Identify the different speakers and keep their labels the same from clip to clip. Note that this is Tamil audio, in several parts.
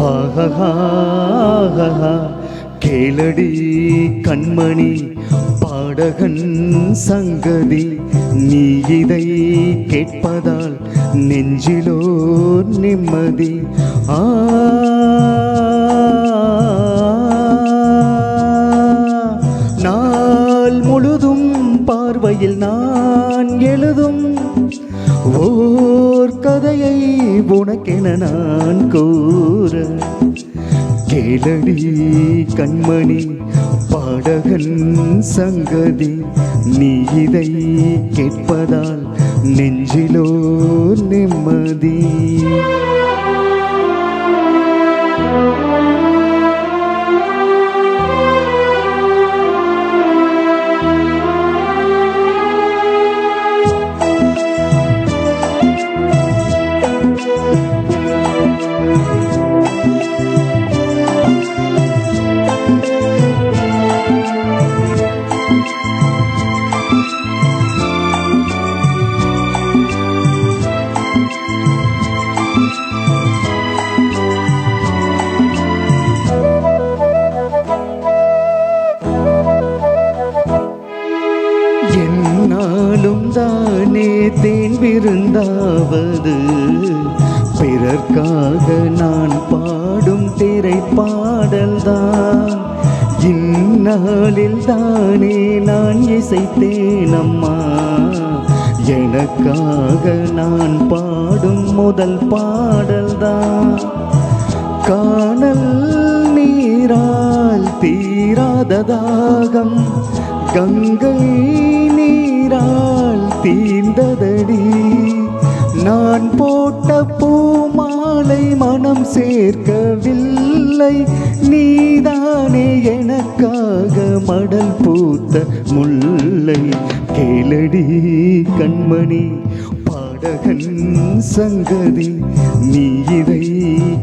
Speaker 1: ஆஹா கேளடி கண்மணி பாடகன் சங்கதி நீ இதை கேட்பதால் நெஞ்சிலோ நிம்மதி. ஆ. நாள் முழுதும் பார்வையில் நான் எழுதும் ஓ கதையை உனக்கென நான் கூற. கேளடி கண்மணி பாடகன் சங்கதி நீ இதை கேட்பதால் நெஞ்சிலோ நிம்மதி. தானே தேன் விருந்தாவது? பிறர்க்காக நான் பாடும் திரை பாடல்தான் இந்நாளில் தானே நான் இசைத்தேன் அம்மா. எனக்காக நான் பாடும் முதல் பாடல்தான். காணல் நீரால் தீராததாகம் கங்கை சேர்க்கவில்லை. நீதானே எனக்காக மடல் பூத்த முல்லை. கேளடி கண்மணி பாடகன் சங்கதி நீ இதை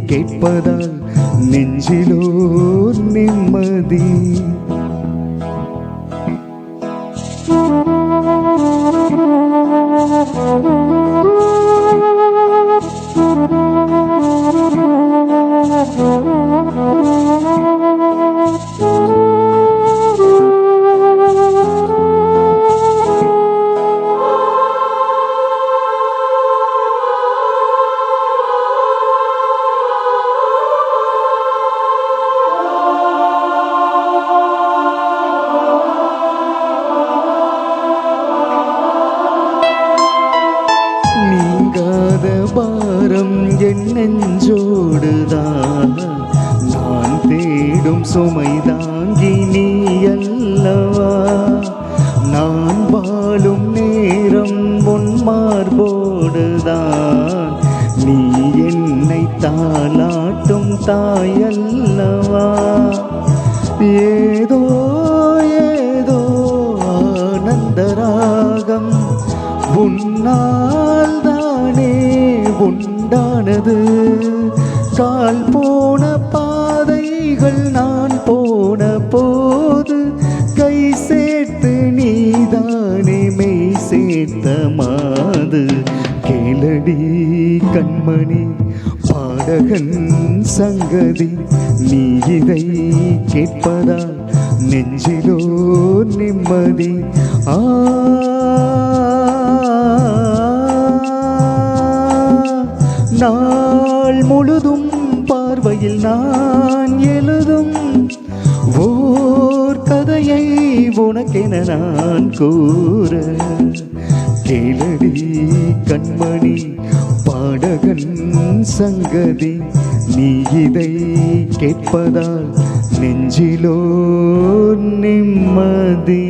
Speaker 1: கேட்பதால் நெஞ்சிலோ நிம்மதி. என் நெஞ்சோடுதான். நான் தேடும் சுமை தாங்கி நீ அல்லவா? நான் வாழும் நேரம் உன் மார்போடுதான். நீ என்னை தாளாட்டும் தாயல்லவா ஏதோ ஏதோ ஆனந்தராகம் உன்னால் தானே உன் உண்டானது. கால் போன பாதைகள் நான் போன போது கை சேர்த்து நீதானே மெய் சேர்த்த மாது. கேளடி கண்மணி பாடகன் சங்கதி நீ இதை கேட்பதா? நெஞ்சிலோ நிம்மதி ஆ நாள் முழுதும் பார்வையில் நான் எழுதும் ஓர் கதையை உனக்கென நான் கூற. கேளடி கண்மணி பாடகன் சங்கதி நீ இதை கேட்பதால் நெஞ்சிலோ நிம்மதி.